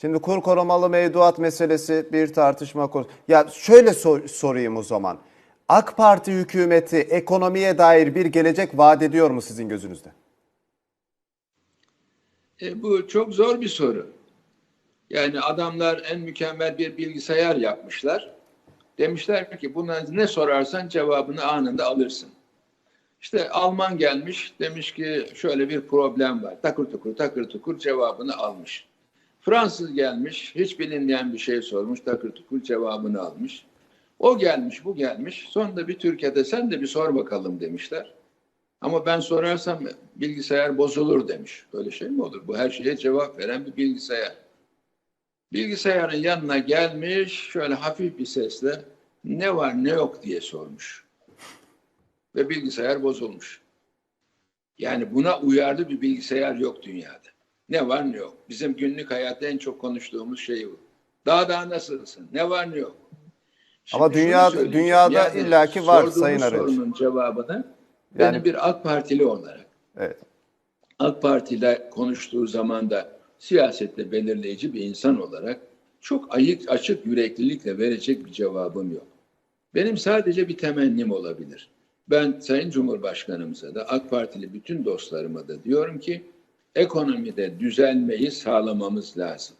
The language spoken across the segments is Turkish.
Şimdi kur korumalı mevduat meselesi bir tartışma konusu. Ya şöyle sor- sorayım o zaman. AK Parti hükümeti ekonomiye dair bir gelecek vaat ediyor mu sizin gözünüzde? E, bu çok zor bir soru. Yani adamlar en mükemmel bir bilgisayar yapmışlar. Demişler ki buna ne sorarsan cevabını anında alırsın. İşte Alman gelmiş demiş ki şöyle bir problem var. Takır tukur takır tukur cevabını almış. Fransız gelmiş hiç bilinmeyen bir şey sormuş takır tukur cevabını almış. O gelmiş bu gelmiş sonunda bir Türkiye'de sen de bir sor bakalım demişler. Ama ben sorarsam bilgisayar bozulur demiş. Böyle şey mi olur? Bu her şeye cevap veren bir bilgisayar. Bilgisayarın yanına gelmiş şöyle hafif bir sesle ne var ne yok diye sormuş. Ve bilgisayar bozulmuş. Yani buna uyarlı bir bilgisayar yok dünyada. Ne var ne yok. Bizim günlük hayatta en çok konuştuğumuz şey bu. Daha daha nasılsın? Ne var ne yok. Ama Şimdi şunu dünyada- söyleyeyim. dünyada illaki var Sayın Arınç. sorunun cevabını Yani- benim bir AK Partili olarak Evet. AK Parti ile konuştuğu zaman da siyasette belirleyici bir insan olarak çok ayık, açık yüreklilikle verecek bir cevabım yok. Benim sadece bir temennim olabilir. Ben Sayın Cumhurbaşkanımıza da AK Partili bütün dostlarıma da diyorum ki ekonomide düzelmeyi sağlamamız lazım.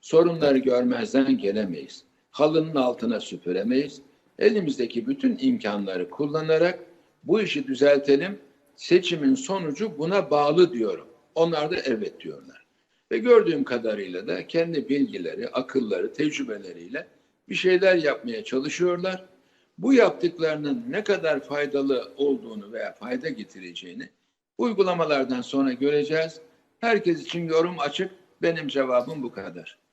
Sorunları görmezden gelemeyiz. Halının altına süpüremeyiz. Elimizdeki bütün imkanları kullanarak bu işi düzeltelim. Seçimin sonucu buna bağlı diyorum. Onlar da evet diyorlar. Ve gördüğüm kadarıyla da kendi bilgileri, akılları, tecrübeleriyle bir şeyler yapmaya çalışıyorlar. Bu yaptıklarının ne kadar faydalı olduğunu veya fayda getireceğini uygulamalardan sonra göreceğiz. Herkes için yorum açık. Benim cevabım bu kadar.